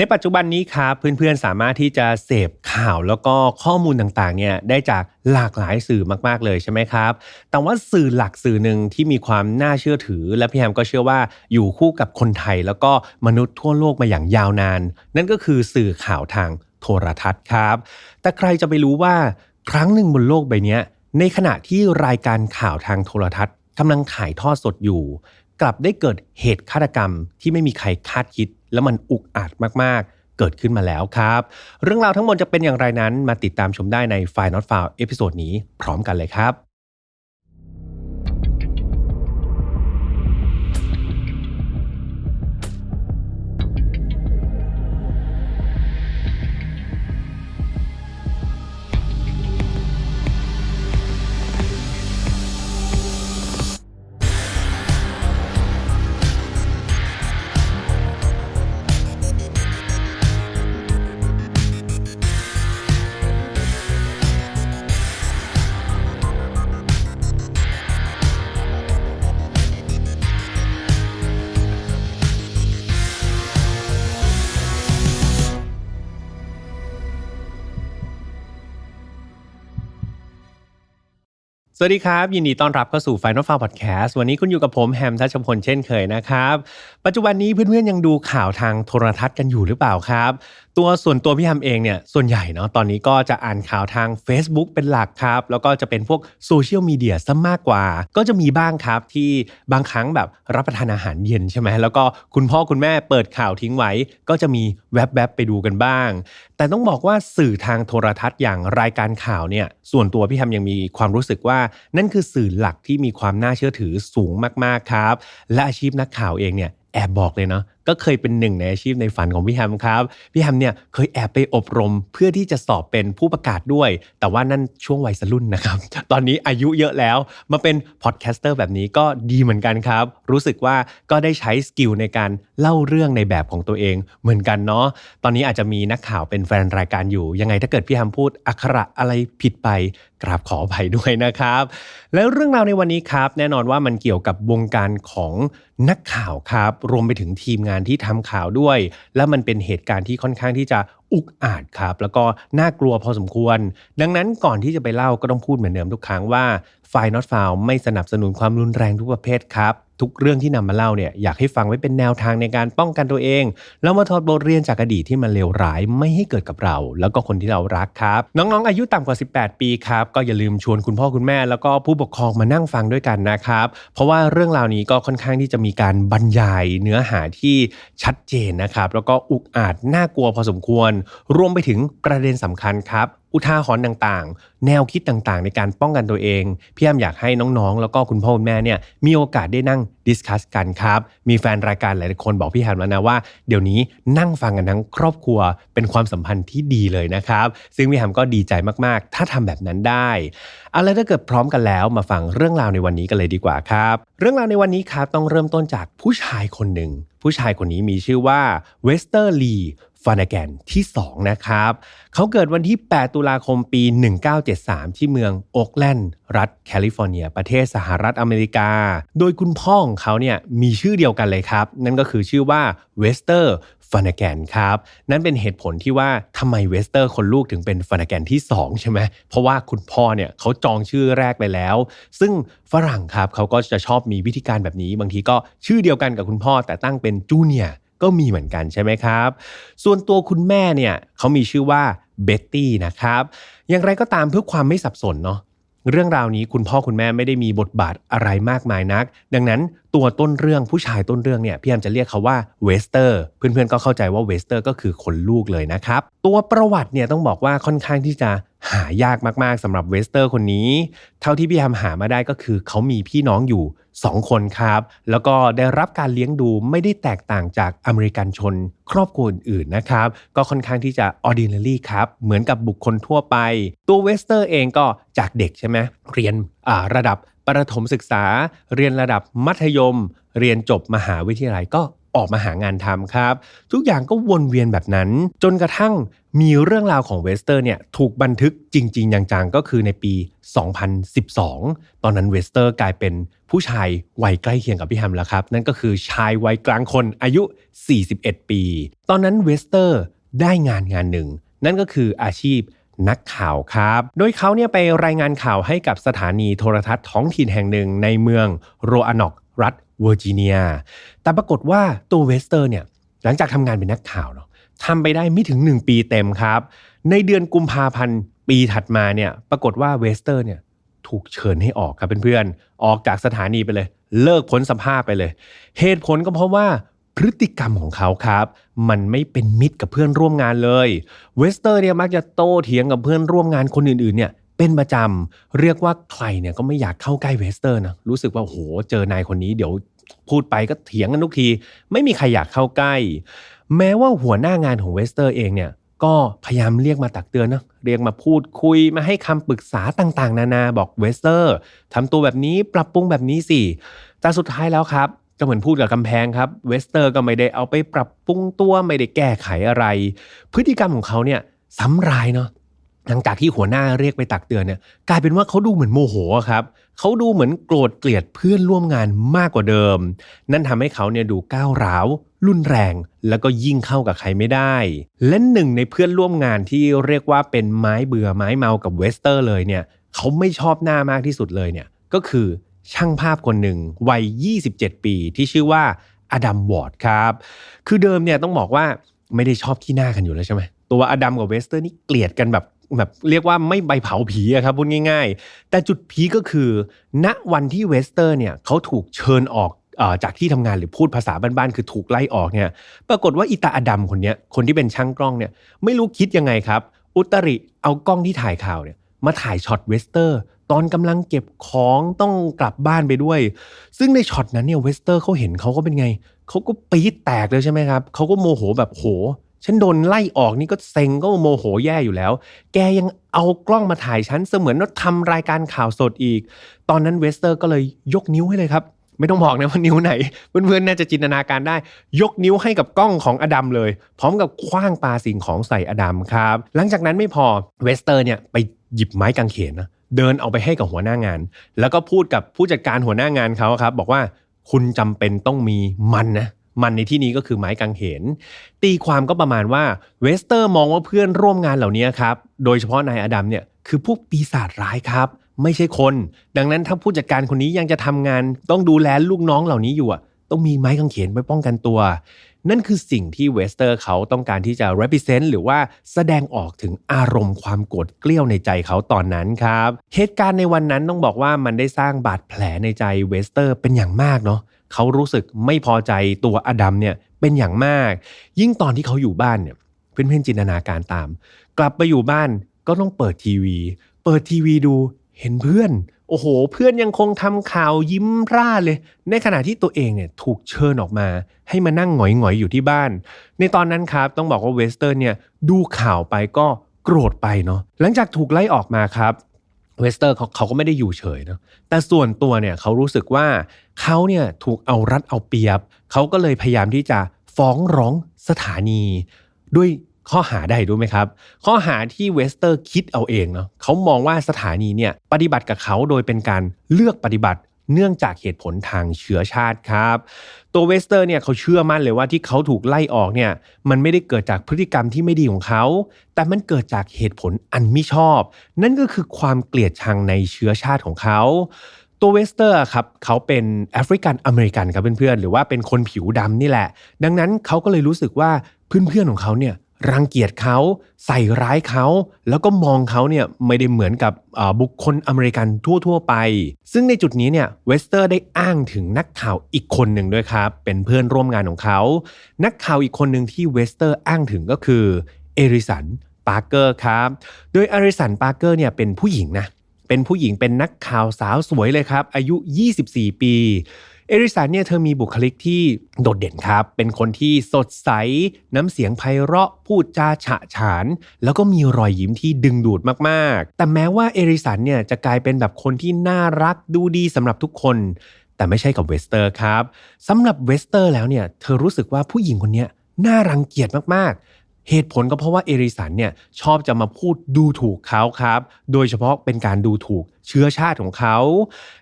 ในปัจจุบันนี้ครับเพื่อนๆสามารถที่จะเสพข่าวแล้วก็ข้อมูลต่างๆเนี่ยได้จากหลากหลายสื่อมากๆเลยใช่ไหมครับ แต่ว่าสื่อหลักสื่อหนึ่งที่มีความน่าเชื่อถือ และพี่แฮมก็เชื่อว่าอยู่คู่กับคนไทยแล้วก็มนุษย์ทั่วโลกมาอย่างยาวนาน นั่นก็คือสื่อข่าวทางโทรทัศน์ครับ แต่ใครจะไปรู้ว่าครั้งหนึ่งบนโลกใบนี้ในขณะที่รายการข่าวทางโทรทัศน์กำลังถ่ายทอดสดอยู่ กลับได้เกิดเหตุฆาตกรรมที่ไม่มีใครคาดคิด และมันอุกอาจมากๆเกิดขึ้นมาแล้วครับ เรื่องราวทั้งหมดจะเป็นอย่างไรนั้นมาติดตามชมได้ใน f i n a l f i l e เอพิโซดนี้พร้อมกันเลยครับ สวัสดีครับ ยินดีต้อนรับเข้าสู่ Final f a r Podcast วันนี้คุณอยู่กับผมแฮมทัชพลเช่นเคยนะครับ ปัจจุบันนี้เพื่อนๆยังดูข่าวทางโทรทัศน์กันอยู่หรือเปล่าครับตัวส่วนตัวพี่แฮมเองเนี่ยส่วนใหญ่เนาะตอนนี้ก็จะอ่านข่าวทาง Facebook เป็นหลักครับ แล้วก็จะเป็นพวกโซเชียลมีเดียซะมากกว่า ก็จะมีบ้างครับที่บางครั้งแบบรับประทานอาหารเย็นใช่ไหมแล้วก็คุณพ่อคุณแม่เปิดข่าวทิ้งไว้ ก็จะมีแวบๆไปดูกันบ้าง แต่ต้องบอกว่าสื่อทางโทรทัศน์อย่างรายการข่าวเนี่ยส่วนตัวพี่แฮมยังมีความรู้สึกว่า นั่นคือสื่อหลักที่มีความน่าเชื่อถือสูงมากๆครับ และอาชีพนักข่าวเองเนี่ยแอบบอกเลยเนาะก็เคยเป็นหนึ่งในอาชีพในฝันของพี่แฮมครับ พี่แฮมเนี่ยเคยแอบไปอบรมเพื่อที่จะสอบเป็นผู้ประกาศด้วย แต่ว่านั่นช่วงวัยรุ่นนะครับ ตอนนี้อายุเยอะแล้วมาเป็นพอดแคสเตอร์แบบนี้ก็ดีเหมือนกันครับ รู้สึกว่าก็ได้ใช้สกิลในการเล่าเรื่องในแบบของตัวเองเหมือนกันเนาะตอนนี้อาจจะมีนักข่าวเป็นแฟนรายการอยู่ ยังไงถ้าเกิดพี่แฮมพูดอักขระอะไรผิดไปกราบขออภัยด้วยนะครับ แล้วเรื่องราวในวันนี้ครับ แน่นอนว่ามันเกี่ยวกับวงการของนักข่าวครับ รวมไปถึงทีมงานงานที่ทำข่าวด้วย และมันเป็นเหตุการณ์ที่ค่อนข้างที่จะอุกอาจครับ แล้วก็น่ากลัวพอสมควร ดังนั้นก่อนที่จะไปเล่าก็ต้องพูดเหมือนเดิมทุกครั้งว่าไฟนอตฟาวไม่สนับสนุนความรุนแรงทุกประเภทครับ ทุกเรื่องที่นำมาเล่าเนี่ยอยากให้ฟังไว้เป็นแนวทางในการป้องกันตัวเอง แล้วมาถอดบทเรียนจากอดีตที่มันเลวร้ายไม่ให้เกิดกับเรา แล้วก็คนที่เรารักครับ น้องๆ อายุต่ำกว่า 18 ปีครับ ก็อย่าลืมชวนคุณพ่อคุณแม่ แล้วก็ผู้ปกครองมานั่งฟังด้วยกันนะครับ เพราะว่าเรื่องราวนี้ก็ค่อนข้างที่จะมีการบรรยายเนื้อหาที่ชัดเจนนะครับแล้วก็อุกอาจน่ากลัวพอสมควร รวมไปถึงประเด็นสำคัญครับ อุทาหรณ์ต่างๆ แนวคิดต่างๆ ในการป้องกันตัวเอง พี่แอมอยากให้น้องๆ แล้วก็คุณพ่อคุณแม่เนี่ยมีโอกาสได้นั่งดิสคัสกันครับ มีแฟนรายการหลายคนบอกพี่แฮมแล้วนะว่าเดี๋ยวนี้นั่งฟังกันทั้งครอบครัวเป็นความสัมพันธ์ที่ดีเลยนะครับ ซึ่งพี่แฮมก็ดีใจมากๆ ถ้าทำแบบนั้นได้เอาละถ้าเกิดพร้อมกันแล้วมาฟังเรื่องราวในวันนี้กันเลยดีกว่าครับ เรื่องราวในวันนี้ครับต้องเริ่มต้นจากผู้ชายคนหนึ่งผู้ชายคนนี้มีชื่อว่าเวสเตอร์ลี ฟานาแกนที่ 2 นะครับ เขาเกิดวันที่ 8 ตุลาคมปี 1973 ที่เมืองโอ๊กแลนด์ รัฐแคลิฟอร์เนีย ประเทศสหรัฐอเมริกา โดยคุณพ่อของเขาเนี่ยมีชื่อเดียวกันเลยครับ นั่นก็คือชื่อว่าเวสเตอร์ฟานาแกนครับ นั่นเป็นเหตุผลที่ว่าทำไมเวสเตอร์คนลูกถึงเป็นฟานาแกนที่ 2 ใช่ไหม เพราะว่าคุณพ่อเนี่ยเขาจองชื่อแรกไปแล้ว ซึ่งฝรั่งครับเขาก็จะชอบมีวิธีการแบบนี้ บางทีก็ชื่อเดียวกันกับคุณพ่อแต่ตั้งเป็นจูเนียร์ ก็มีเหมือนกันใช่ไหมครับ ส่วนตัวคุณแม่เนี่ยเขามีชื่อว่าเบ็ตตี้นะครับ อย่างไรก็ตามเพื่อความไม่สับสนเนาะเรื่องราวนี้คุณพ่อคุณแม่ไม่ได้มีบทบาทอะไรมากมายนัก ดังนั้นตัวต้นเรื่องผู้ชายต้นเรื่องเนี่ยพี่แอมจะเรียกเขาว่าเวสเตอร์ เพื่อนๆก็เข้าใจว่าเวสเตอร์ก็คือคนลูกเลยนะครับ ตัวประวัติเนี่ยต้องบอกว่าค่อนข้างที่จะ หายากมากๆสำหรับเวสเตอร์คนนี้ เท่าที่พี่แอมหามาได้ก็คือ เขามีพี่น้องอยู่ 2 คนครับ แล้วก็ได้รับการเลี้ยงดูไม่ได้แตกต่างจากอเมริกันชน ครอบครัวอื่นๆนะครับ ก็ค่อนข้างที่จะ ordinary ครับ เหมือนกับบุคคลทั่วไป ตัวเวสเตอร์เองก็จากเด็กใช่ไหมเรียนระดับประถมศึกษา เรียนระดับมัธยม เรียนจบมหาวิทยาลัยก็ ออกมาหางานทำครับ ทุกอย่างก็วนเวียนแบบนั้น จนกระทั่งมีเรื่องราวของเวสเตอร์เนี่ยถูกบันทึกจริงๆอย่างจังก็คือในปี 2012 ตอนนั้นเวสเตอร์กลายเป็นผู้ชายวัยใกล้เคียงกับพี่แฮมแล้วครับ นั่นก็คือชายวัยกลางคนอายุ 41 ปี ตอนนั้นเวสเตอร์ได้งานงานหนึ่ง นั่นก็คืออาชีพนักข่าวครับ โดยเขาเนี่ยไปรายงานข่าวให้กับสถานีโทรทัศน์ท้องถิ่นแห่งหนึ่งในเมืองโรอานอกรัฐ เวอร์จิเนีย แต่ปรากฏว่าตัวเวสเตอร์เนี่ยหลังจากทำงานเป็นนักข่าวเนาะทำไปได้ไม่ถึง 1 ปีเต็มครับ ในเดือนกุมภาพันธ์ปีถัดมาเนี่ยปรากฏว่าเวสเตอร์เนี่ยถูกเชิญให้ออกครับเพื่อนๆ ออกจากสถานีไปเลย เลิกพ้นสภาพไปเลย เหตุผลก็เพราะว่าพฤติกรรมของเขาครับ มันไม่เป็นมิตรกับเพื่อนร่วมงานเลย เวสเตอร์เนี่ยมักจะโต้เถียงกับเพื่อนร่วมงานคนอื่นๆเนี่ยเป็นประจำเรียกว่าใครเนี่ยก็ไม่อยากเข้าใกล้เวสเตอร์นะรู้สึกว่าโหเจอนายคนนี้เดี๋ยว พูดไปก็เถียงกันทุกที ไม่มีใครอยากเข้าใกล้ แม้ว่าหัวหน้างานของเวสเตอร์เองเนี่ยก็พยายามเรียกมาตักเตือนนะเรียกมาพูดคุยมาให้คำปรึกษาต่างๆ นานาบอกเวสเตอร์ทำตัวแบบนี้ปรับปรุงแบบนี้สิแต่สุดท้ายแล้วครับ ก็เหมือนพูดกับกำแพงครับเวสเตอร์ก็ไม่ได้เอาไปปรับปรุงตัวไม่ได้แก้ไขอะไร พฤติกรรมของเขาเนี่ยซ้ำรายเนาะหลังจากที่หัวหน้าเรียกไปตักเตือนเนี่ยกลายเป็นว่าเขาดูเหมือนโมโหครับ เขาดูเหมือนโกรธเกลียดเพื่อนร่วมงานมากกว่าเดิม นั่นทำให้เขาเนี่ยดูก้าวร้าว รุนแรง แล้วก็ยิ่งเข้ากับใครไม่ได้ และหนึ่งในเพื่อนร่วมงานที่เรียกว่าเป็นไม้เบื่อไม้เมากับเวสเตอร์เลยเนี่ยเขาไม่ชอบหน้ามากที่สุดเลยเนี่ยก็คือช่างภาพคนหนึ่งวัย 27 ปีที่ชื่อว่าอดัมวอร์ดครับ คือเดิมเนี่ยต้องบอกว่าไม่ได้ชอบขี้หน้ากันอยู่แล้วใช่ไหมตัวอดัมกับเวสเตอร์นี่เกลียดกันแบบ แบบเรียกว่าไม่ใบเผาผีอะครับพูดง่าย ๆ แต่จุดพีก็คือ ณวันที่เวสเตอร์เนี่ยเขาถูกเชิญออกจากที่ทำงานหรือพูดภาษาบ้านๆคือถูกไล่ออกเนี่ยปรากฏว่าอิตาอดัมคนนี้คนที่เป็นช่างกล้องเนี่ยไม่รู้คิดยังไงครับ อุตริเอากล้องที่ถ่ายข่าวเนี่ยมาถ่ายช็อตเวสเตอร์ตอนกำลังเก็บของต้องกลับบ้านไปด้วย ซึ่งในช็อตนั้นเนี่ยเวสเตอร์เขาเห็นเขาก็เป็นไง เขาก็ปี๊ดแตกเลยใช่ไหมครับ เขาก็โมโหแบบโห ฉันโดนไล่ออกนี่ก็เซ็งก็โมโหแย่อยู่แล้ว แกยังเอากล้องมาถ่ายฉันเสมือนว่าทำรายการข่าวสดอีก ตอนนั้นเวสเตอร์ก็เลยยกนิ้วให้เลยครับ ไม่ต้องบอกนะว่านิ้วไหน เพื่อนๆน่าจะจินตนาการได้ ยกนิ้วให้กับกล้องของอดัมเลย พร้อมกับคว้างปาสิ่งของใส่อดัมครับ หลังจากนั้นไม่พอเวสเตอร์เนี่ยไปหยิบไม้กางเขนนะเดินเอาไปให้กับหัวหน้างาน แล้วก็พูดกับผู้จัดการหัวหน้างานเขาครับ บอกว่าคุณจำเป็นต้องมีมันนะ มันในที่นี้ก็คือไม้กางเขนตีความก็ประมาณว่าเวสเตอร์มองว่าเพื่อนร่วมงานเหล่านี้ครับ โดยเฉพาะนายอดัมเนี่ยคือพวกปีศาจร้ายครับ ไม่ใช่คน ดังนั้นถ้าผู้จัดการคนนี้ยังจะทำงาน ต้องดูแลลูกน้องเหล่านี้อยู่อะต้องมีไม้กางเขนไว้ป้องกันตัว นั่นคือสิ่งที่เวสเตอร์เขาต้องการที่จะ represent หรือว่าแสดงออกถึงอารมณ์ความโกรธเกลี้ยวในใจเขาตอนนั้นครับ เหตุการณ์ในวันนั้นต้องบอกว่ามันได้สร้างบาดแผลในใจเวสเตอร์เป็นอย่างมากเนาะ เขารู้สึกไม่พอใจตัวอดัมเนี่ยเป็นอย่างมาก ยิ่งตอนที่เขาอยู่บ้านเนี่ยเพื่อนๆจินตนาการตาม กลับไปอยู่บ้านก็ต้องเปิดทีวี เปิดทีวีดูเห็นเพื่อน โอ้โห เพื่อนยังคงทำข่าวยิ้มร่าเลย ในขณะที่ตัวเองเนี่ยถูกเชิญออกมา ให้มานั่งหงอยๆอยู่ที่บ้าน ในตอนนั้นครับต้องบอกว่าเวสเตอร์เนี่ยดูข่าวไปก็โกรธไปเนาะหลังจากถูกไล่ออกมาครับ เวสเตอร์เขาเขาก็ไม่ได้อยู่เฉยเนาะแต่ส่วนตัวเนี่ยเขารู้สึกว่าเขาเนี่ยถูกเอารัดเอาเปรียบ เขาก็เลยพยายามที่จะฟ้องร้องสถานี ด้วยข้อหาได้รู้ไหมครับ ข้อหาที่เวสเตอร์คิดเอาเองเนาะเขามองว่าสถานีเนี่ยปฏิบัติกับเขาโดยเป็นการเลือกปฏิบัติ เนื่องจากเหตุผลทางเชื้อชาติครับ ตัวเวสเตอร์เนี่ยเขาเชื่อมั่นเลยว่าที่เขาถูกไล่ออกเนี่ยมันไม่ได้เกิดจากพฤติกรรมที่ไม่ดีของเขา แต่มันเกิดจากเหตุผลอันไม่ชอบ นั่นก็คือความเกลียดชังในเชื้อชาติของเขาตัวเวสเตอร์ครับเขาเป็นแอฟริกันอเมริกันครับเพื่อนๆหรือว่าเป็นคนผิวดำนี่แหละ ดังนั้นเขาก็เลยรู้สึกว่าเพื่อนๆของเขาเนี่ย รังเกียจเขาใส่ร้ายเขา แล้วก็มองเขาเนี่ยไม่ได้เหมือนกับบุคคลอเมริกันทั่ว ๆ ไป ซึ่งในจุดนี้เนี่ยเวสเตอร์ได้อ้างถึงนักข่าวอีกคนหนึ่งด้วยครับ เป็นเพื่อนร่วมงานของเขา นักข่าวอีกคนหนึ่งที่เวสเตอร์อ้างถึงก็คือเอริสันปาร์เกอร์ครับ โดยเอริสันปาร์เกอร์เนี่ยเป็นผู้หญิงนะเป็นผู้หญิงเป็นนักข่าวสาวสวยเลยครับ อายุ 24 ปี เอริสันเนี่ยเธอมีบุคลิกที่โดดเด่นครับ เป็นคนที่สดใส น้ำเสียงไพเราะ พูดจาฉะฉาน แล้วก็มีรอยยิ้มที่ดึงดูดมากๆ แต่แม้ว่าเอริสันเนี่ยจะกลายเป็นแบบคนที่น่ารักดูดีสำหรับทุกคน แต่ไม่ใช่กับเวสเตอร์ครับสำหรับเวสเตอร์แล้วเนี่ยเธอรู้สึกว่าผู้หญิงคนนี้น่ารังเกียจมากๆเหตุผลก็เพราะว่าเอริสันเนี่ยชอบจะมาพูดดูถูกเขาครับ โดยเฉพาะเป็นการดูถูกเชื้อชาติของเขา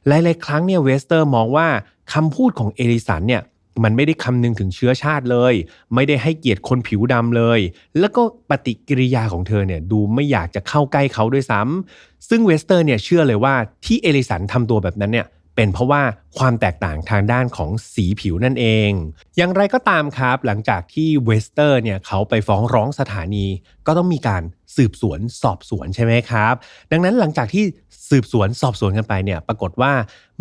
หลาย ๆ ครั้งเนี่ยเวสเตอร์มองว่า คำพูดของเอริสันเนี่ยมันไม่ได้คำนึงถึงเชื้อชาติเลย ไม่ได้ให้เกียรติคนผิวดำเลย แล้วก็ปฏิกิริยาของเธอเนี่ยดูไม่อยากจะเข้าใกล้เขาด้วยซ้ำซึ่งเวสเตอร์เนี่ยเชื่อเลยว่าที่เอลิสันทำตัวแบบนั้นเนี่ยเป็นเพราะว่าความแตกต่างทางด้านของสีผิวนั่นเอง อย่างไรก็ตามครับ หลังจากที่เวสเตอร์เนี่ยเขาไปฟ้องร้องสถานี ก็ต้องมีการ สืบสวนสอบสวนใช่ไหมครับ ดังนั้นหลังจากที่สืบสวนสอบสวนกันไปเนี่ยปรากฏว่า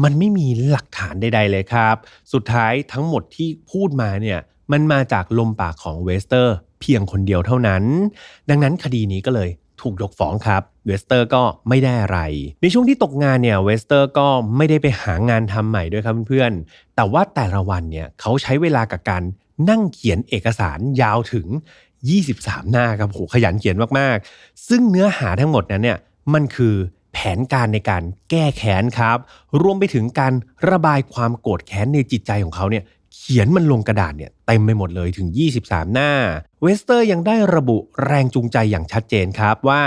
มันไม่มีหลักฐานใด ๆ เลยครับ สุดท้ายทั้งหมดที่พูดมาเนี่ยมันมาจากลมปากของเวสเตอร์ เพียงคนเดียวเท่านั้น ดังนั้นคดีนี้ก็เลยถูกยกฟ้องครับเวสเตอร์ก็ไม่ได้อะไร ในช่วงที่ตกงานเนี่ยเวสเตอร์ก็ไม่ได้ไปหางานทำใหม่ด้วยครับเพื่อนๆแต่ว่าแต่ละวันเนี่ยเขาใช้เวลากับการนั่งเขียนเอกสารยาวถึง 23 หน้าครับโหขยันเขียนมากๆ ซึ่งเนื้อหาทั้งหมดนั้นเนี่ยมันคือแผนการในการแก้แค้นครับ รวมไปถึงการระบายความโกรธแค้นในจิตใจของเขาเนี่ยเขียนมันลงกระดาษเนี่ยเต็มไปหมดเลยถึง 23 หน้า เวสเตอร์ยังได้ระบุแรงจูงใจอย่างชัดเจนครับว่า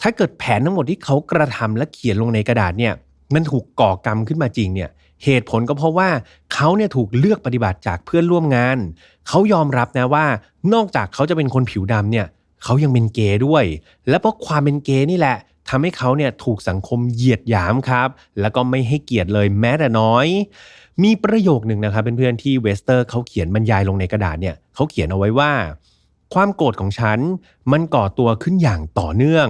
ถ้าเกิดแผนทั้งหมดที่เขากระทำและเขียนลงในกระดาษเนี่ยมันถูกก่อกรรมขึ้นมาจริงเนี่ย เหตุผลก็เพราะว่าเขาเนี่ยถูกเลือกปฏิบัติจากเพื่อนร่วมงาน เขายอมรับนะว่า นอกจากเขาจะเป็นคนผิวดำเนี่ยเขายังเป็นเกย์ด้วย และเพราะความเป็นเกย์นี่แหละทำให้เขาเนี่ยถูกสังคมเหยียดหยามครับ แล้วก็ไม่ให้เกียรติเลยแม้แต่น้อย มีประโยคหนึ่งนะครับเพื่อนๆที่เวสเตอร์เขาเขียนบรรยายลงในกระดาษเนี่ยเขาเขียนเอาไว้ว่า ความโกรธของฉัน มันก่อตัวขึ้นอย่างต่อเนื่อง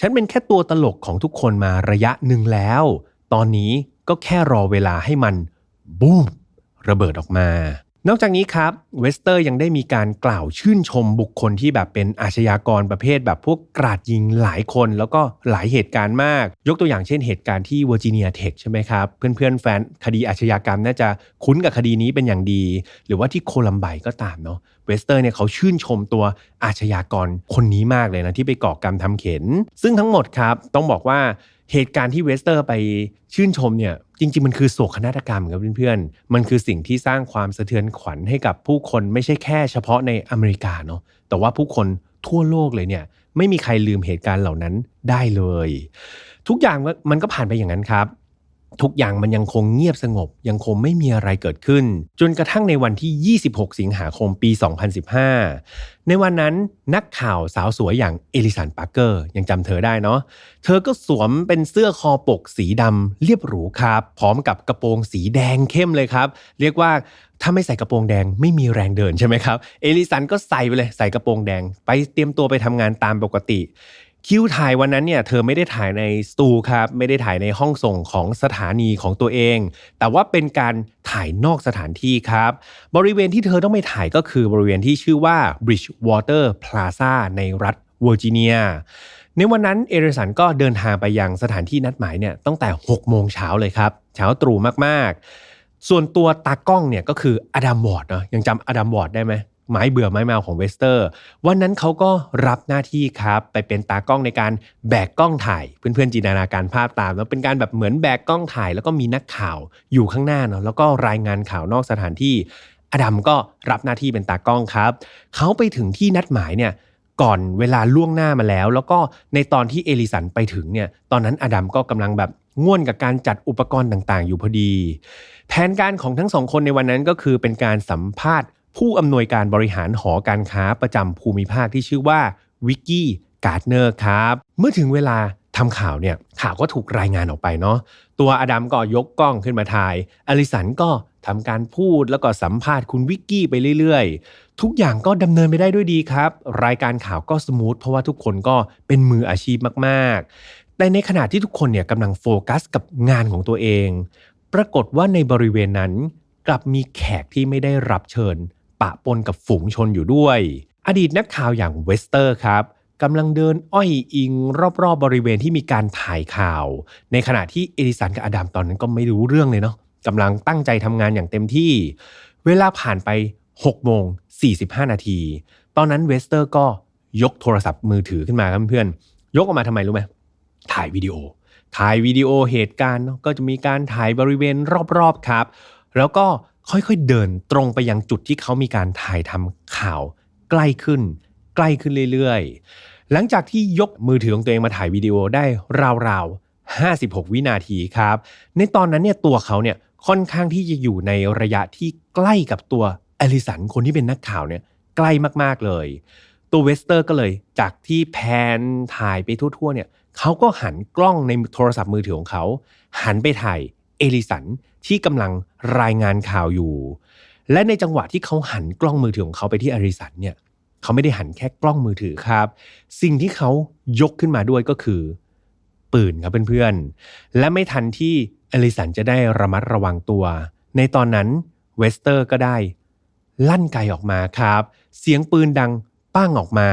ฉันเป็นแค่ตัวตลกของทุกคนมาระยะหนึ่งแล้ว ตอนนี้ ก็แค่รอเวลาให้มันบูมระเบิดออกมา นอกจากนี้ครับเวสเตอร์ยังได้มีการกล่าวชื่นชมบุคคลที่แบบเป็นอาชญากรประเภทแบบพวกกราดยิงหลายคน แล้วก็หลายเหตุการณ์มาก ยกตัวอย่างเช่นเหตุการณ์ที่เวอร์จิเนียเทคใช่ไหมครับ เพื่อนๆแฟนคดีอาชญากรรมน่าจะคุ้นกับคดีนี้เป็นอย่างดี หรือว่าที่โคลัมไบก็ตามเนาะเวสเตอร์เนี่ยเขาชื่นชมตัวอาชญากรคนนี้มากเลยนะที่ไปก่อกรรมทำเข็น ซึ่งทั้งหมดครับต้องบอกว่า เหตุการณ์ที่เวสเตอร์ไปชื่นชมเนี่ยจริง ๆ มันคือโศกนาฏกรรมครับเพื่อนๆ มันคือสิ่งที่สร้างความสะเทือนขวัญให้กับผู้คนไม่ใช่แค่เฉพาะในอเมริกาเนาะแต่ว่าผู้คนทั่วโลกเลยเนี่ยไม่มีใครลืมเหตุการณ์เหล่านั้นได้เลย ทุกอย่างมันก็ผ่านไปอย่างนั้นครับ ทุกอย่างมันยังคงเงียบสงบ ยังคงไม่มีอะไรเกิดขึ้น จนกระทั่งในวันที่ 26 สิงหาคมปี 2015 ในวันนั้นนักข่าวสาวสวยอย่างเอลิสันปาร์เกอร์ยังจำเธอได้เนาะเธอก็สวมเป็นเสื้อคอปกสีดำเรียบหรูครับ พร้อมกับกระโปรงสีแดงเข้มเลยครับ เรียกว่าถ้าไม่ใส่กระโปรงแดงไม่มีแรงเดินใช่ไหมครับ เอลิสันก็ใส่ไปเลยใส่กระโปรงแดง ไปเตรียมตัวไปทำงานตามปกติ คิวถ่ายวันนั้นเนี่ยเธอไม่ได้ถ่ายในสตูครับไม่ได้ถ่ายในห้องส่งของสถานีของตัวเอง แต่ว่าเป็นการถ่ายนอกสถานที่ครับ บริเวณที่เธอต้องไปถ่ายก็คือบริเวณที่ชื่อว่า Bridgewater Plaza ในรัฐเวอร์จิเนียในวันนั้นเอริสันก็เดินทางไปยังสถานที่นัดหมายเนี่ยตั้งแต่ 6 โมงเช้าเลยครับ เช้าตรู่มากๆ ส่วนตัวตากล้องเนี่ยก็คืออดัมวอร์ดเนาะยังจำอดัมวอร์ดได้ไหม ไม้เบื่อไม้เมาของเวสเตอร์ วันนั้นเขาก็รับหน้าที่ครับ ไปเป็นตากล้องในการแบกกล้องถ่าย เพื่อนๆจินตนาการภาพตาม แล้วเป็นการแบบเหมือนแบกกล้องถ่าย แล้วก็มีนักข่าวอยู่ข้างหน้าเนาะแล้วก็รายงานข่าวนอกสถานที่ อดัมก็รับหน้าที่เป็นตากล้องครับ เขาไปถึงที่นัดหมายเนี่ยก่อนเวลาล่วงหน้ามาแล้ว แล้วก็ในตอนที่เอลิสันไปถึงเนี่ยตอนนั้นอดัมก็กำลังแบบง่วนกับการจัดอุปกรณ์ต่างๆ อยู่พอดี แผนการของทั้งสองคนในวันนั้นก็คือเป็นการสัมภาษณ์ ผู้อำนวยการบริหารหอการค้าประจำภูมิภาคที่ชื่อว่าวิกกี้การ์ดเนอร์ครับ เมื่อถึงเวลาทำข่าวเนี่ยข่าวก็ถูกรายงานออกไปเนาะตัวอดัมก็ยกกล้องขึ้นมาถ่าย อลิสันก็ทำการพูดแล้วก็สัมภาษณ์คุณวิกกี้ไปเรื่อยๆ ทุกอย่างก็ดำเนินไปได้ด้วยดีครับ รายการข่าวก็สมูทเพราะว่าทุกคนก็เป็นมืออาชีพมากๆ แต่ในขณะที่ทุกคนเนี่ยกำลังโฟกัสกับงานของตัวเอง ปรากฏว่าในบริเวณนั้นกลับมีแขกที่ไม่ได้รับเชิญ ปะปนกับฝูงชนอยู่ด้วย อดีตนักข่าวอย่างเวสเตอร์ครับกำลังเดินอ้อยอิง รอบๆบริเวณที่มีการถ่ายข่าว ในขณะที่เอดิสันกับอดัมตอนนั้นก็ไม่รู้เรื่องเลยเนาะกำลังตั้งใจทำงานอย่างเต็มที่ เวลาผ่านไป6โมง45 นาที ตอนนั้นเวสเตอร์ก็ยกโทรศัพท์มือถือขึ้นมาครับเพื่อนยกออกมาทำไมรู้ไหมถ่ายวิดีโอ ถ่ายวิดีโอเหตุการณ์เนาะก็จะมีการถ่ายบริเวณรอบๆครับ แล้วก็ ค่อยๆเดินตรงไปยังจุดที่เขามีการถ่ายทำข่าว ใกล้ขึ้น ใกล้ขึ้นเรื่อยๆ หลังจากที่ยกมือถือของตัวเองมาถ่ายวิดีโอได้ราวๆ 56 วินาทีครับ ในตอนนั้นเนี่ยตัวเขาเนี่ยค่อนข้างที่จะอยู่ในระยะที่ใกล้กับตัวอลิสันคนที่เป็นนักข่าวเนี่ยใกล้มากๆเลย ตัวเวสเตอร์ก็เลยจากที่แพนถ่ายไปทั่วๆเนี่ยเขาก็หันกล้องในโทรศัพท์มือถือของเขา หันไปถ่าย เอลิสันที่กำลังรายงานข่าวอยู่ และในจังหวะที่เขาหันกล้องมือถือของเขาไปที่เอลิสันเนี่ยเขาไม่ได้หันแค่กล้องมือถือครับ สิ่งที่เขายกขึ้นมาด้วยก็คือ ปืนครับเพื่อนๆ และไม่ทันที่เอลิสันจะได้ระมัดระวังตัว ในตอนนั้นเวสเตอร์ก็ได้ ลั่นไกออกมาครับ เสียงปืนดังปั้งออกมา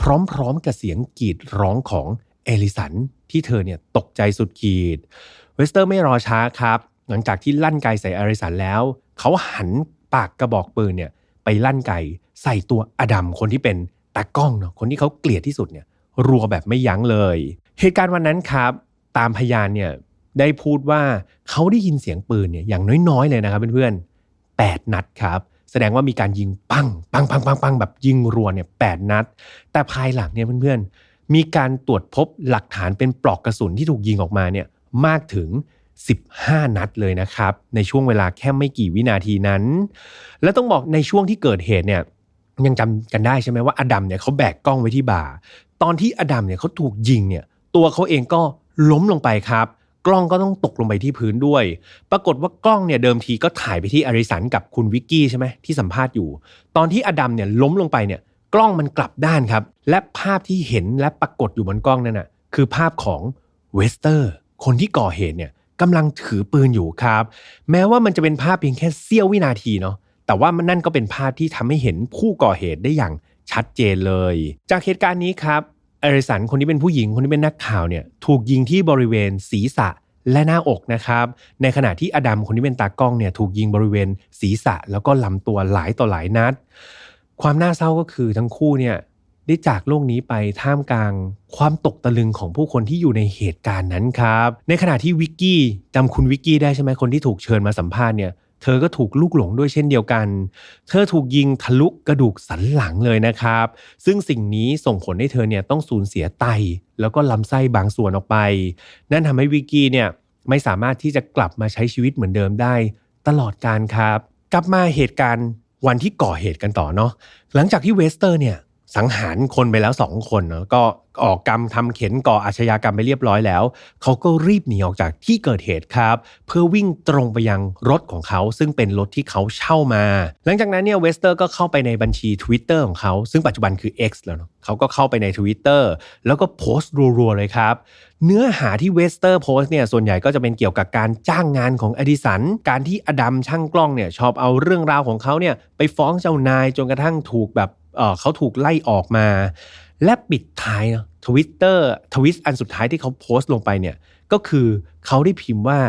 พร้อมๆกับเสียงกรีดร้องของเอลิสันที่เธอเนี่ยตกใจสุดขีด เวสเตอร์ไม่รอช้าครับ หลังจากที่ลั่นไกใส่เอลิสันแล้ว เขาหันปากกระบอกปืนเนี่ยไปลั่นไกใส่ตัวอดัมคนที่เป็นตากล้องเนาะคนที่เขาเกลียดที่สุดเนี่ยรัวแบบไม่ยั้งเลย เหตุการณ์วันนั้นครับ ตามพยานเนี่ยได้พูดว่าเขาได้ยินเสียงปืนเนี่ยอย่างน้อยๆเลยนะครับเพื่อนๆ8นัดครับ แสดงว่ามีการยิงปังปังปังปังปังแบบยิงรัวเนี่ยแนัด แต่ภายหลังเนี่ยเพื่อนๆมีการตรวจพบหลักฐานเป็นปลอกกระสุนที่ถูกยิงออกมาเนี่ย มากถึง 15 นัดเลยนะครับ ในช่วงเวลาแค่ไม่กี่วินาทีนั้น และต้องบอกในช่วงที่เกิดเหตุเนี่ยยังจำกันได้ใช่ไหมว่าอดัมเนี่ยเขาแบกกล้องไว้ที่บ่า ตอนที่อดัมเนี่ยเขาถูกยิงเนี่ยตัวเขาเองก็ล้มลงไปครับกล้องก็ต้องตกลงไปที่พื้นด้วย ปรากฏว่ากล้องเนี่ยเดิมทีก็ถ่ายไปที่อาริสันกับคุณวิกกี้ใช่ไหมที่สัมภาษณ์อยู่ ตอนที่อดัมเนี่ยล้มลงไปเนี่ยกล้องมันกลับด้านครับ และภาพที่เห็นและปรากฏอยู่บนกล้องนั่นน่ะคือภาพของเวสเตอร์ คนที่ก่อเหตุเนี่ยกำลังถือปืนอยู่ครับ แม้ว่ามันจะเป็นภาพเพียงแค่เสี้ยววินาทีเนาะแต่ว่ามันนั่นก็เป็นภาพที่ทำให้เห็นผู้ก่อเหตุได้อย่างชัดเจนเลย จากเหตุการณ์นี้ครับเอริสันคนที่เป็นผู้หญิงคนที่เป็นนักข่าวเนี่ยถูกยิงที่บริเวณศีรษะและหน้าอกนะครับ ในขณะที่อดัมคนที่เป็นตากล้องเนี่ยถูกยิงบริเวณศีรษะแล้วก็ลำตัวหลายต่อหลายนัด ความน่าเศร้าก็คือทั้งคู่เนี่ย ได้จากโลกนี้ไปท่ามกลาง ความตกตะลึงของผู้คนที่อยู่ในเหตุการณ์นั้นครับ ในขณะที่วิกกี้จำคุณวิกกี้ได้ใช่ไหมคนที่ถูกเชิญมาสัมภาษณ์เนี่ยเธอก็ถูกลูกหลงด้วยเช่นเดียวกัน เธอถูกยิงทะลุกระดูกสันหลังเลยนะครับ ซึ่งสิ่งนี้ส่งผลให้เธอเนี่ยต้องสูญเสียไต แล้วก็ลำไส้บางส่วนออกไป นั่นทำให้วิกกี้เนี่ยไม่สามารถที่จะกลับมาใช้ชีวิตเหมือนเดิมได้ ตลอดการครับ กลับมาเหตุการณ์วันที่ก่อเหตุกันต่อเนาะ หลังจากที่เวสเตอร์เนี่ย สังหารคนไปแล้วสองคนเนาะก็ออกกรรมทำเข็นก่ออาชญากรรมไปเรียบร้อยแล้ว เขาก็รีบหนีออกจากที่เกิดเหตุครับ เพื่อวิ่งตรงไปยังรถของเขา ซึ่งเป็นรถที่เขาเช่ามา หลังจากนั้นเนี่ยเวสเตอร์ก็เข้าไปในบัญชี Twitter ของเขา ซึ่งปัจจุบันคือ X แล้วเนาะเขาก็เข้าไปใน Twitter แล้วก็โพสต์รัวๆเลยครับเนื้อหาที่เวสเตอร์โพสต์เนี่ยส่วนใหญ่ก็จะเป็นเกี่ยวกับการจ้างงานของอดิสัน การที่อดัมช่างกล้องเนี่ยชอบเอาเรื่องราวของเขาเนี่ยไปฟ้องเจ้านายจนกระทั่งถูกแบบ เขาถูกไล่ออกมา และปิดท้ายนะทวิตเตอร์ทวิสอันสุดท้ายที่เขาโพสต์ลงไปเนี่ยก็คือเขาได้พิมพ์ว่า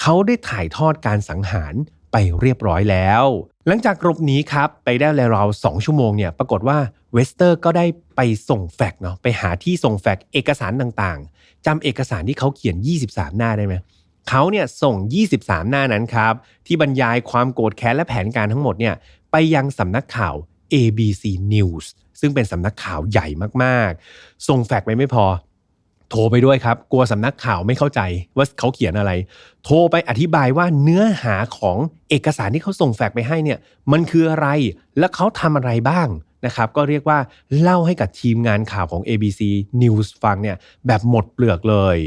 เขาได้ถ่ายทอดการสังหารไปเรียบร้อยแล้ว หลังจากรบนี้ครับ ไปได้ราวสองชั่วโมงเนี่ยปรากฏว่าเวสเตอร์ก็ได้ไปส่งแฟกเนาะไปหาที่ส่งแฟกเอกสารต่างๆจำเอกสารที่เขาเขียน 23 หน้าได้ไหมเขาเนี่ยส่ง 23 หน้านั้นครับ ที่บรรยายความโกรธแค้นและแผนการทั้งหมดเนี่ยไปยังสำนักข่าว ABC News ซึ่งเป็นสำนักข่าวใหญ่มากๆ ส่งแฟกไปไม่พอ โทรไปด้วยครับ กลัวสำนักข่าวไม่เข้าใจว่าเขาเขียนอะไร โทรไปอธิบายว่าเนื้อหาของเอกสารที่เขาส่งแฟกไปให้เนี่ย มันคืออะไร และเขาทำอะไรบ้างนะครับ ก็เรียกว่าเล่าให้กับทีมงานข่าวของ ABC News ฟังเนี่ยแบบหมดเปลือกเลย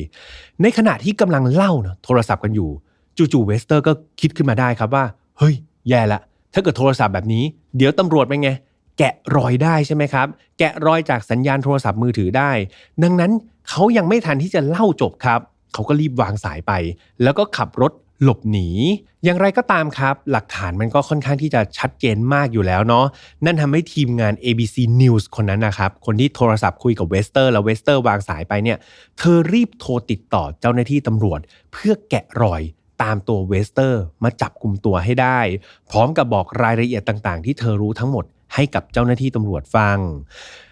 ในขณะที่กำลังเล่านะโทรศัพท์กันอยู่ จู่ๆเวสเตอร์ก็คิดขึ้นมาได้ครับว่า เฮ้ย แย่ละ ถ้าเกิดโทรศัพท์แบบนี้ เดี๋ยวตำรวจเป็นไง แกะรอยได้ใช่ไหมครับ แกะรอยจากสัญญาณโทรศัพท์มือถือได้ ดังนั้นเขายังไม่ทันที่จะเล่าจบครับ เขาก็รีบวางสายไป แล้วก็ขับรถหลบหนี อย่างไรก็ตามครับ หลักฐานมันก็ค่อนข้างที่จะชัดเจนมากอยู่แล้วเนาะ นั่นทำให้ทีมงาน ABC News คนนั้นนะครับ คนที่โทรศัพท์คุยกับเวสเตอร์แล้วเวสเตอร์วางสายไปเนี่ย เธอรีบโทรติดต่อเจ้าหน้าที่ตำรวจ เพื่อแกะรอย ตามตัวเวสเตอร์มาจับกลุ่มตัวให้ได้ พร้อมกับบอกรายละเอียดต่างๆ ที่เธอรู้ทั้งหมดให้กับเจ้าหน้าที่ตำรวจฟัง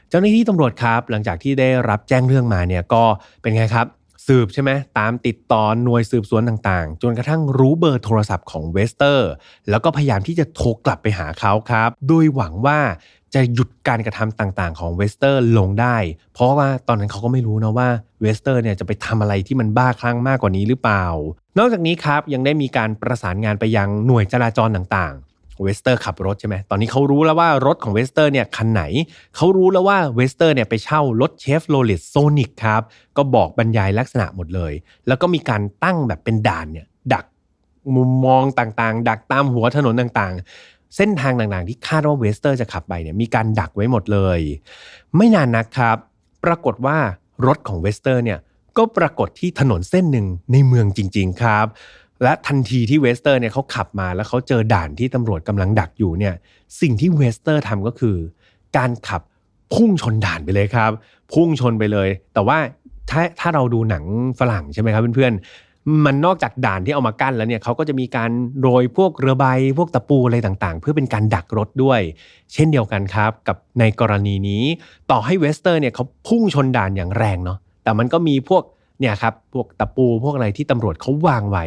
เจ้าหน้าที่ตำรวจครับ หลังจากที่ได้รับแจ้งเรื่องมาเนี่ยก็เป็นไงครับ สืบใช่ไหมตามติดต่อหน่วยสืบสวนต่างๆ จนกระทั่งรู้เบอร์โทรศัพท์ของเวสเตอร์ แล้วก็พยายามที่จะโทรกลับไปหาเขาครับ โดยหวังว่า จะหยุดการกระทำต่างๆ ของเวสเตอร์ลงได้ เพราะว่าตอนนั้นเขาก็ไม่รู้นะว่าเวสเตอร์เนี่ยจะไปทำอะไรที่มันบ้าคลั่งมากกว่านี้หรือเปล่า นอกจากนี้ครับยังได้มีการประสานงานไปยังหน่วยจราจรต่างๆเวสเตอร์ขับรถใช่ไหม ตอนนี้เขารู้แล้วว่ารถของเวสเตอร์เนี่ยคันไหน เขารู้แล้วว่าเวสเตอร์เนี่ยไปเช่ารถเชฟโรเลตโซนิกครับ ก็บอกบรรยายลักษณะหมดเลย แล้วก็มีการตั้งแบบเป็นด่านเนี่ยดักมุมมองต่างๆ ดักตามหัวถนนต่างๆ เส้นทางต่างๆ ที่คาดว่าเวสเตอร์จะขับไปเนี่ยมีการดักไว้หมดเลย ไม่นานนักครับ ปรากฏว่ารถของเวสเตอร์เนี่ยก็ปรากฏที่ถนนเส้นหนึ่งในเมืองจริง ๆ ครับ และทันทีที่เวสเตอร์เนี่ยเขาขับมาแล้วเขาเจอด่านที่ตำรวจกำลังดักอยู่เนี่ยสิ่งที่เวสเตอร์ทำก็คือ การขับพุ่งชนด่านไปเลยครับ พุ่งชนไปเลย แต่ว่าถ้าถ้าเราดูหนังฝรั่งใช่ไหมครับเพื่อนๆ มันนอกจากด่านที่เอามากั้นแล้วเนี่ยเขาก็จะมีการโรยพวกเรือใบพวกตะปูอะไรต่างๆ เพื่อเป็นการดักรถด้วย เช่นเดียวกันครับ กับในกรณีนี้ ต่อให้เวสเตอร์เนี่ยเขาพุ่งชนด่านอย่างแรงเนาะแต่มันก็มีพวกเนี่ยครับพวกตะปูพวกอะไรที่ตำรวจเขาวางไว้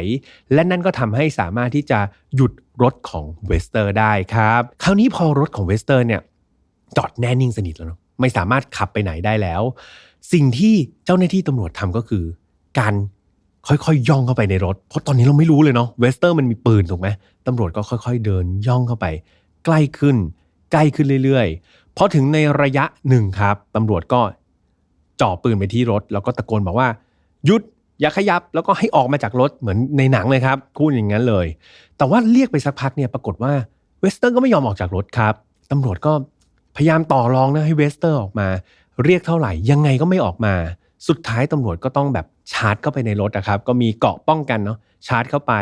และนั่นก็ทำให้สามารถที่จะหยุดรถของเวสเตอร์ได้ครับ คราวนี้พอรถของเวสเตอร์เนี่ยจอดแน่นิ่งสนิทแล้วเนาะไม่สามารถขับไปไหนได้แล้ว สิ่งที่เจ้าหน้าที่ตำรวจทำก็คือ การ ค่อยๆย่องเข้าไปในรถ เพราะตอนนี้เราไม่รู้เลยเนาะเวสเตอร์มันมีปืนถูกไหมตำรวจก็ค่อยๆ เดินย่องเข้าไป ใกล้ขึ้น ใกล้ขึ้นเรื่อยๆพอถึงในระยะหนึ่งครับตำรวจก็จ่อปืนไปที่รถ แล้วก็ตะโกนบอกว่าหยุดอย่าขยับแล้วก็ให้ออกมาจากรถเหมือนในหนังเลยครับพูดอย่างนั้นเลย แต่ว่าเรียกไปสักพักเนี่ยปรากฏว่าเวสเตอร์ก็ไม่ยอมออกจากรถครับตำรวจก็พยายามต่อรองนะให้เวสเตอร์ออกมา เรียกเท่าไหร่ยังไงก็ไม่ออกมา สุดท้ายตำรวจก็ต้องแบบ ชาร์จเข้าไปในรถนะครับ ก็มีเกาะป้องกันเนาะชาร์จเข้าไป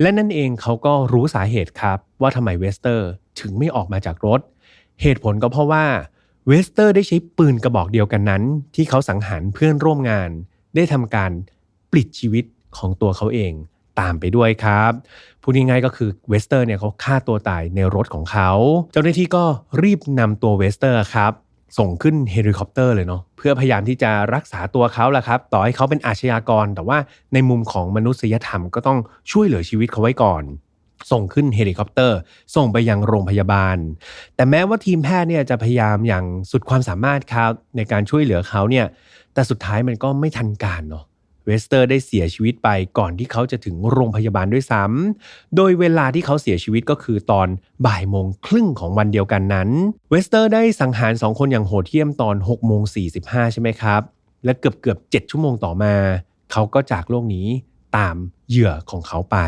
และนั่นเองเขาก็รู้สาเหตุครับ ว่าทำไมเวสเตอร์ถึงไม่ออกมาจากรถ เหตุผลก็เพราะว่าเวสเตอร์ได้ใช้ปืนกระบอกเดียวกันนั้น ที่เขาสังหารเพื่อนร่วมงาน ได้ทำการปลิดชีวิตของตัวเขาเองตามไปด้วยครับพูดง่ายๆก็คือเวสเตอร์เนี่ยเขาฆ่าตัวตายในรถของเขา เจ้าหน้าที่ก็รีบนำตัวเวสเตอร์ครับ ส่งขึ้นเฮลิคอปเตอร์เลยเนาะ พื่อพยายามที่จะรักษาตัวเขาแหละครับ ต่อให้เขาเป็นอาชญากร แต่ว่าในมุมของมนุษยธรรมก็ต้องช่วยเหลือชีวิตเขาไว้ก่อน ส่งขึ้นเฮลิคอปเตอร์ ส่งไปยังโรงพยาบาล แต่แม้ว่าทีมแพทย์เนี่ยจะพยายามอย่างสุดความสามารถครับในการช่วยเหลือเขาเนี่ยแต่สุดท้ายมันก็ไม่ทันการเนาะ เวสเตอร์ได้เสียชีวิตไปก่อนที่เขาจะถึงโรงพยาบาลด้วยซ้ำ โดยเวลาที่เขาเสียชีวิตก็คือตอนบ่ายโมงครึ่งของวันเดียวกันนั้น เวสเตอร์ได้สังหารสองคนอย่างโหดเหี้ยมตอน6โมง45 ใช่ไหมครับ และเกือบเกือบ7ชั่วโมงต่อมา เขาก็จากโลกนี้ตามเหยื่อของเขาไป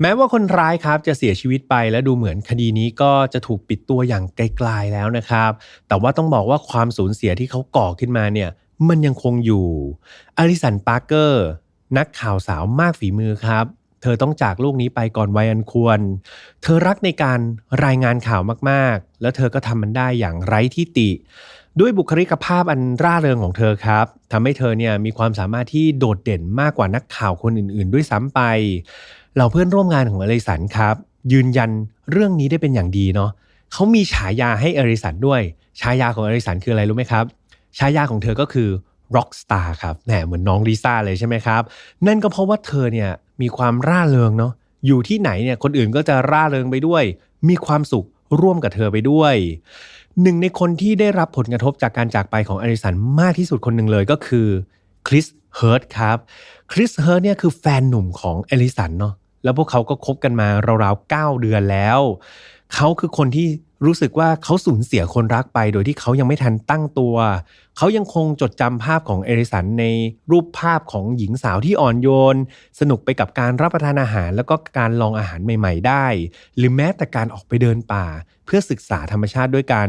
แม้ว่าคนร้ายครับจะเสียชีวิตไปและดูเหมือนคดีนี้ก็จะถูกปิดตัวอย่างไกลๆแล้วนะครับ แต่ว่าต้องบอกว่าความสูญเสียที่เขาก่อขึ้นมาเนี่ย มันยังคงอยู่อลิสันปาร์เกอร์ นักข่าวสาวมากฝีมือครับ เธอต้องจากโลกนี้ไปก่อนวัยอันควร เธอรักในการรายงานข่าวมากๆ แล้วเธอก็ทำมันได้อย่างไร้ที่ติ ด้วยบุคลิกภาพอันร่าเริงของเธอครับทำให้เธอเนี่ยมีความสามารถที่โดดเด่นมากกว่านักข่าวคนอื่น ๆ ด้วยซ้ำไปเราเพื่อนร่วมงานของอลิสันครับ ยืนยันเรื่องนี้ได้เป็นอย่างดีเนาะเขามีฉายาให้อลิสันด้วย ฉายาของอลิสันคืออะไรรู้ไหมครับ ฉายาของเธอก็คือ rock star ครับแหมเหมือนน้องลิซ่าเลยใช่ไหมครับ นั่นก็เพราะว่าเธอเนี่ยมีความร่าเริงเนาะอยู่ที่ไหนเนี่ยคนอื่นก็จะร่าเริงไปด้วย มีความสุขร่วมกับเธอไปด้วย หนึ่งในคนที่ได้รับผลกระทบจากการจากไปของอริสันมากที่สุดคนหนึ่งเลยก็คือคริสเฮิร์ตครับคริสเฮิร์ตเนี่ยคือแฟนหนุ่มของอลิสันเนาะแล้วพวกเขาก็คบกันมาราวๆ9เดือนแล้ว เขาคือคนที่ รู้สึกว่าเขาสูญเสียคนรักไป โดยที่เขายังไม่ทันตั้งตัว เขายังคงจดจำภาพของเอริสันในรูปภาพของหญิงสาวที่อ่อนโยน สนุกไปกับการรับประทานอาหาร แล้วก็การลองอาหารใหม่ ๆ ได้ หรือแม้แต่การออกไปเดินป่า เพื่อศึกษาธรรมชาติด้วยกัน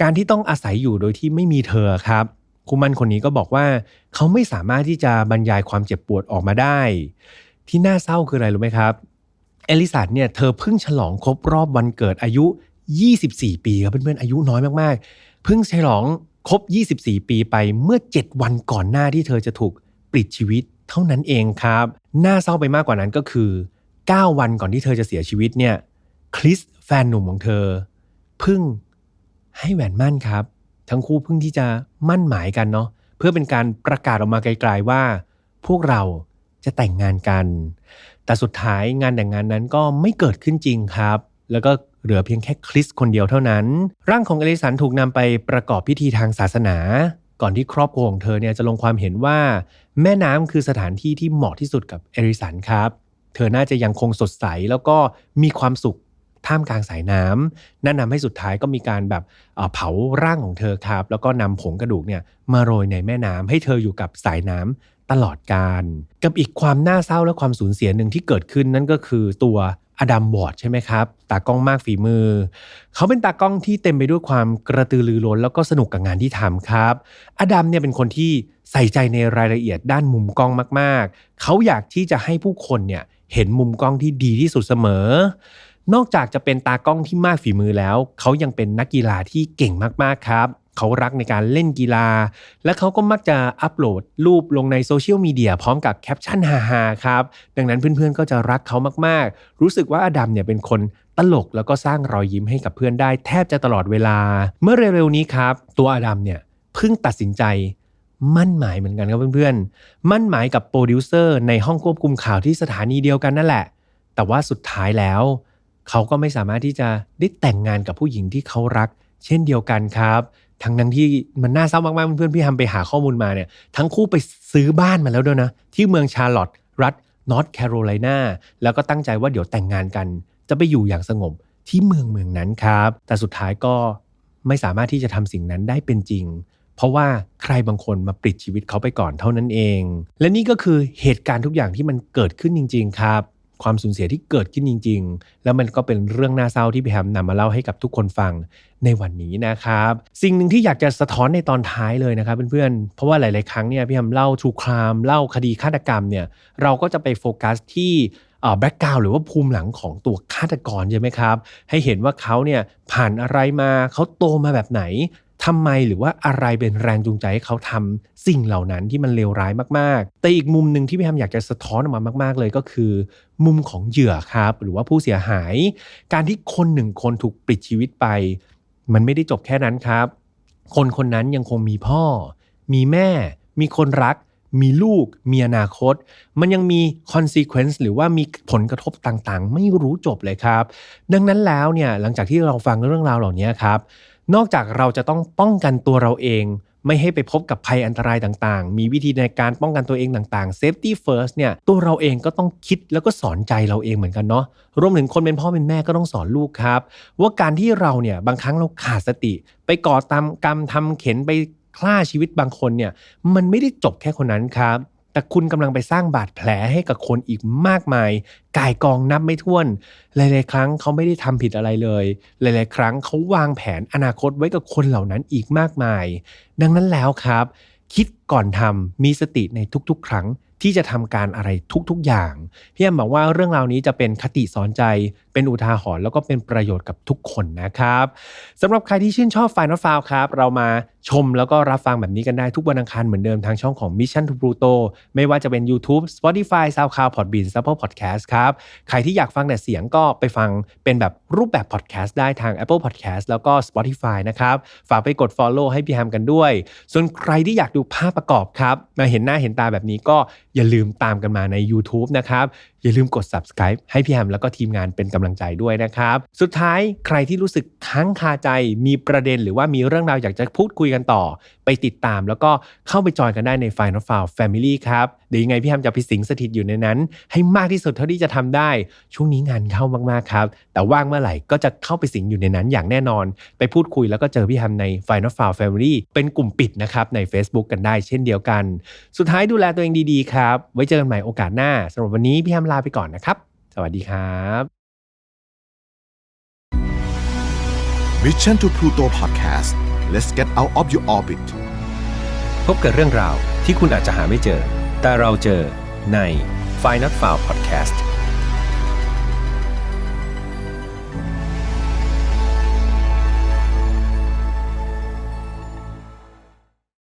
การที่ต้องอาศัยอยู่โดยที่ไม่มีเธอครับคุมันคนนี้ก็บอกว่า เขาไม่สามารถที่จะบรรยายความเจ็บปวดออกมาได้ ที่น่าเศร้าคืออะไรรู้ไหมครับเอลิสันเนี่ยเธอเพิ่งฉลองครบรอบวันเกิดอายุ 24 ปีครับเพื่อนๆอายุน้อยมากๆ เพิ่งฉลองครบ 24 ปีไปเมื่อ 7 วันก่อนหน้าที่เธอจะถูกปลิดชีวิตเท่านั้นเองครับน่าเศร้าไปมากกว่านั้นก็คือ 9 วันก่อนที่เธอจะเสียชีวิตเนี่ยคริสแฟนหนุ่มของเธอเพิ่งให้แหวนมั่นครับ ทั้งคู่เพิ่งที่จะมั่นหมายกันเนาะเพื่อเป็นการประกาศออกมาไกลๆว่า พวกเราจะแต่งงานกัน แต่สุดท้ายงานแต่งงานนั้นก็ไม่เกิดขึ้นจริงครับ แล้วก็ เหลือเพียงแค่คริสคนเดียวเท่านั้น ร่างของเอลิสันถูกนำไปประกอบพิธีทางศาสนา ก่อนที่ครอบครัวของเธอเนี่ยจะลงความเห็นว่า แม่น้ำคือสถานที่ที่เหมาะที่สุดกับเอริสันครับ เธอน่าจะยังคงสดใสแล้วก็มีความสุขท่ามกลางสายน้ำนั่นนำให้สุดท้ายก็มีการแบบเอ่อเผาร่างของเธอครับ แล้วก็นำผงกระดูกเนี่ยมาโรยในแม่น้ำให้เธออยู่กับสายน้ำตลอดการ กับอีกความน่าเศร้าและความสูญเสียหนึ่งที่เกิดขึ้นนั่นก็คือตัว อดัมวอร์ดใช่ไหมครับ ตากล้องมากฝีมือ เขาเป็นตากล้องที่เต็มไปด้วยความกระตือรือร้น แล้วก็สนุกกับงานที่ทำครับ อดัมเนี่ยเป็นคนที่ใส่ใจในรายละเอียดด้านมุมกล้องมาก ๆ เขาอยากที่จะให้ผู้คนเนี่ยเห็นมุมกล้องที่ดีที่สุดเสมอ นอกจากจะเป็นตากล้องที่มากฝีมือแล้ว เขายังเป็นนักกีฬาที่เก่งมาก ๆ ครับ เขารักในการเล่นกีฬา และเขาก็มักจะอัปโหลดรูปลงในโซเชียลมีเดียพร้อมกับแคปชั่นฮาๆครับ ดังนั้นเพื่อนๆก็จะรักเขามากๆ รู้สึกว่าอดัมเนี่ยเป็นคนตลกแล้วก็สร้างรอยยิ้มให้กับเพื่อนได้แทบจะตลอดเวลา เมื่อเร็วๆนี้ครับ ตัวอดัมเนี่ยเพิ่งตัดสินใจมั่นหมายเหมือนกันครับเพื่อนๆ มั่นหมายกับโปรดิวเซอร์ในห้องควบคุมข่าวที่สถานีเดียวกันนั่นแหละ แต่ว่าสุดท้ายแล้ว เขาก็ไม่สามารถที่จะได้แต่งงานกับผู้หญิงที่เขารัก เช่นเดียวกันครับ ทั้งทั้งที่มันน่าเศร้ามากๆเพื่อนๆพี่ทำไปหาข้อมูลมาเนี่ยทั้งคู่ไปซื้อบ้านมาแล้วด้วยนะ ที่เมืองชาร์ลอตต์รัฐนอร์ทแคโรไลนาแล้วก็ตั้งใจว่าเดี๋ยวแต่งงานกัน จะไปอยู่อย่างสงบที่เมืองเมืองนั้นครับ แต่สุดท้ายก็ไม่สามารถที่จะทำสิ่งนั้นได้เป็นจริง เพราะว่าใครบางคนมาปิดชีวิตเขาไปก่อนเท่านั้นเอง และนี่ก็คือเหตุการณ์ทุกอย่างที่มันเกิดขึ้นจริง ๆ ครับ ความสูญเสียที่เกิดขึ้นจริง ๆ แล้วมันก็เป็นเรื่องน่าเศร้าที่พี่แฮมนำมาเล่าให้กับทุกคนฟังในวันนี้นะครับ สิ่งหนึ่งที่อยากจะสะท้อนในตอนท้ายเลยนะครับเพื่อนๆ เพราะว่าหลาย ๆ ครั้งเนี่ยพี่แฮมเล่า True Crime เล่าคดีฆาตกรรมเนี่ยเราก็จะไปโฟกัสที่แบ็กกราวหรือว่าภูมิหลังของตัวฆาตกรใช่ไหมครับ ให้เห็นว่าเขาเนี่ยผ่านอะไรมาเขาโตมาแบบไหน ทำไมหรือว่าอะไรเป็นแรงจูงใจให้เขาทำสิ่งเหล่านั้นที่มันเลวร้ายมาก ๆ แต่อีกมุมหนึ่งที่พี่แฮมอยากจะสะท้อนออกมามาก ๆ เลยก็คือ มุมของเหยื่อครับ หรือว่าผู้เสียหาย การที่คนหนึ่งคนถูกปลิดชีวิตไป มันไม่ได้จบแค่นั้นครับ คนคนนั้นยังคงมีพ่อ มีแม่ มีคนรักมีลูกมีอนาคต มันยังมี consequence หรือว่ามีผลกระทบต่างๆ ไม่รู้จบเลยครับ ดังนั้นแล้วเนี่ยหลังจากที่เราฟังเรื่องราวเหล่านี้ครับ นอกจากเราจะต้องป้องกันตัวเราเอง ไม่ให้ไปพบกับภัยอันตรายต่างๆ มีวิธีในการป้องกันตัวเองต่างๆ safety first เนี่ยตัวเราเองก็ต้องคิดแล้วก็สอนใจเราเองเหมือนกันเนาะรวมถึงคนเป็นพ่อเป็นแม่ก็ต้องสอนลูกครับ ว่าการที่เราเนี่ยบางครั้งเราขาดสติ ไปก่อตามกรรมทำเข็นไปฆ่าชีวิตบางคนเนี่ยมันไม่ได้จบแค่คนนั้นครับ แต่คุณกำลังไปสร้างบาดแผลให้กับคนอีกมากมายกายกองนับไม่ถ้วน หลาย ๆ ครั้งเขาไม่ได้ทำผิดอะไรเลย หลาย ๆ ครั้งเขาวางแผนอนาคตไว้กับคนเหล่านั้นอีกมากมาย ดังนั้นแล้วครับ คิดก่อนทำมีสติในทุก ๆ ครั้งที่จะทำการอะไรทุก ๆ อย่าง พี่แอมบอกว่าเรื่องราวนี้จะเป็นคติสอนใจเป็นอุทาหรณ์แล้วก็เป็นประโยชน์กับทุกคนนะครับสำหรับใครที่ชื่นชอบ Final f i l e ครับ เรามาชมแล้วก็รับฟังแบบนี้กันได้ทุกวันอังคารเหมือนเดิมทางช่องของ Mission to Pluto ไม่ว่าจะเป็น YouTube Spotify SoundCloud Podbean Apple Podcast ครับ ใครที่อยากฟังแต่เสียงก็ไปฟังเป็นแบบรูปแบบ podcast ได้ทาง Apple Podcast แล้วก็ Spotify นะครับ ฝากไปกด follow ให้พี่แฮมกันด้วย ส่วนใครที่อยากดูภาพประกอบครับมาเห็นหน้าเห็นตาแบบนี้ก็อย่าลืมตามกันมาใน YouTube นะครับอย่าลืมกด subscribe ให้พี่แฮมแล้วก็ทีมงานเป็นกำลังใจด้วยนะครับ สุดท้ายใครที่รู้สึกค้างคาใจมีประเด็น หรือว่ามีเรื่องราวอยากจะพูดคุยกันต่อ ไปติดตาม แล้วก็เข้าไปจอยกันได้ใน Final File Family ครับเดี๋ยวยังไงพี่แฮมจะไปสิงสถิตอยู่ในนั้น ให้มากที่สุดเท่าที่จะทำได้ ช่วงนี้งานเข้ามากๆครับ แต่ว่างเมื่อไหร่ก็จะเข้าไปสิงอยู่ในนั้นอย่างแน่นอน ไปพูดคุยแล้วก็เจอพี่แฮมใน Final File Family เป็นกลุ่มปิดนะครับใน Facebook กันได้เช่นเดียวกัน สุดท้ายดูแลตัวเองดีๆครับ ไว้เจอกันใหม่โอกาสหน้าสำหรับวันนี้พี่แฮมลาไปก่อนนะครับ สวัสดีครับ Mission to Pluto Podcast let's get out of your orbit พบกับเรื่องราวที่คุณอาจจะหาไม่เจอ แต่เราเจอใน f i n a l f i l e Podcast